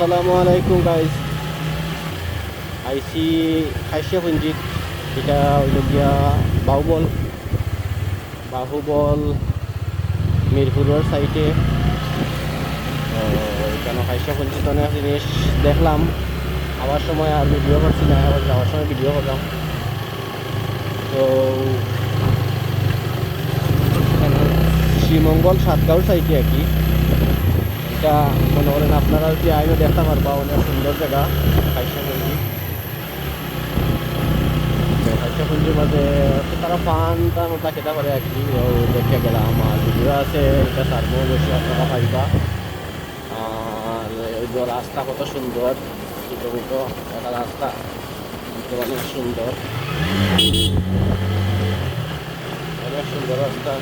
আসসালামু আলাইকুম গাইস আইসি খাইছিয়া পঞ্জিত এটা হইল বাহুবল। বাহুবল মিরপুরের সাইডে এখানে খাইছিয়া পঞ্জিত অনেক জিনিস দেখলাম। আবার সময় আর ভিডিও করছি না, আবার যাওয়ার সময় ভিডিও করলাম। তো শ্রীমঙ্গল সাতগাঁওর সাইডে আর কি। এটা মনে করেন আপনারা যদি আইনও দেখতে পারবা অনেক সুন্দর জায়গা খাইসাপুঞ্জি খাইসাপুঞ্জির মাঝে তারা পান তার মতো খেতে পারে আর কি দেখে গেলাম আর ভিডিও আছে এটা সারবো বেশি আপনারা পাইবা। আর ওই যে রাস্তা কত সুন্দর ছোটো মতো একটা রাস্তা অনেক সুন্দর। অনেক সুন্দর রাস্তা।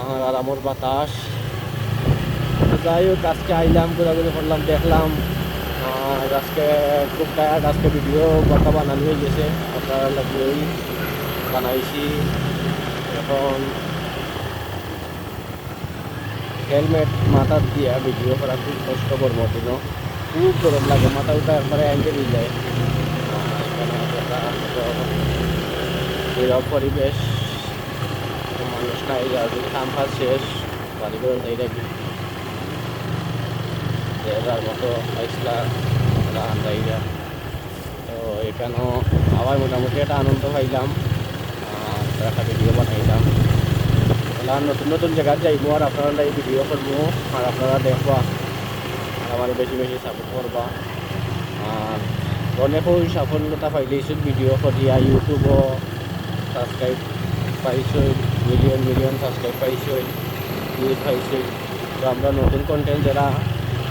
আর আরামর বাতাস। যাই হোক আজকে আইলাম, ঘোরাঘুরি করলাম, দেখলাম। আর আজকে খুব টায়ার্ড আজকে ভিডিও কথা বানানো হয়ে গেছে। আপনারা লাগিয়েই বানাইছি। এখন হেলমেট মাথা দিয়া ভিডিও করা খুব কষ্ট করব দিন খুব গরম লাগে, মাথা উঠা একবারে অ্যাঙ্গে দিয়ে যায়। এখানে পরিবেশ, মানুষ নাই, যার কাম কাজ শেষ, বাড়ি করে যে মতো আইসলা রান জায়গা তো এখানেও আবার মোটামুটি একটা আনন্দ পাইলাম একটা ভিডিও বানাইলাম। আর নতুন নতুন জায়গায় যাইবো আর আপনারা এই ভিডিও করব আর আপনারা দেখবা আর আমার বেশি বেশি সাপোর্ট করবা। আর অনেকই সাফল্যতা পাইলেইছো ভিডিও করিয়া ইউটিউবও সাবস্ক্রাইব পাইছই মিলিয়ন মিলিয়ন সাবস্ক্রাইব পাইছই ভিউজ পাইছই। তো আমরা নতুন কন্টেন্ট যারা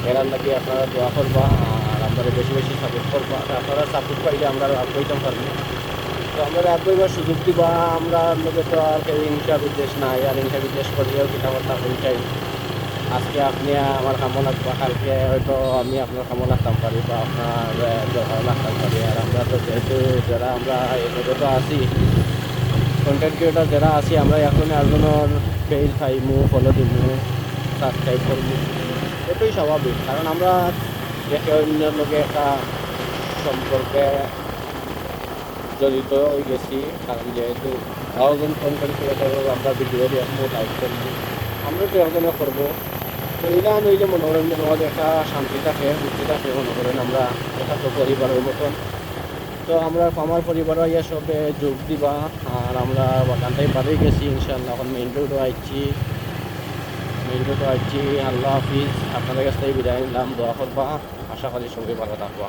এরার নাকি আপনারা দোয়া করবা, আর আপনারা বেশি বেশি সাপোর্ট করবা। আর আপনারা সাপোর্ট পাইলে আমরা আপইতাম পারব তো আমরা আপইবার সুযোগ দিবা, আমরা লোকে তো আর কেউ হিংসা বিদ্বেষ নাই, আর হিংসা বিদ্বেষ করলেও কথাবার্তা হইটাই আজকে আপনি আমার কামো লাগবা কালকে হয়তো আমি আপনার কামো লাগতাম পারি বা আপনার দরকার লাগতাম পারি। আর আমরা তো যেহেতু যারা আমরা এর মধ্যে তো আছি কন্টেন্ট ক্রিয়েটার যারা আছি, আমরা এখন একজনের পেজ খাইমু ফলো দিমু সাবস্ক্রাইব করব এটাই স্বাভাবিক। কারণ আমরা দেখে অন্যের লোকে একটা সম্পর্কে জড়িত হয়ে গেছি, কারণ যেহেতু একজন কন্টেন্ট ক্রিয়েটার আমরা ভিডিও দেখব লাইক করব, আমরা তো একজনে করব। তো এটা করেন যে আমাদের একটা শান্তি থাকে মুক্তি থাকে মনে করেন আমরা একটা তো পরিবারের মতন। তো আমরা আমার পরিবার ইয়ে সবে যোগ দিবা, আর আমরা বাগানটাই বাড়ি গেছি ইনশাল্লাহ এখন মেইন রোডও আইছি। মেইন তো আজকে আল্লাহ হাফিজ। আপনাদের কাছ থেকে বিদায় নিলাম। দোয়া করবা। আশা করি সঙ্গে ভালো থাকবা।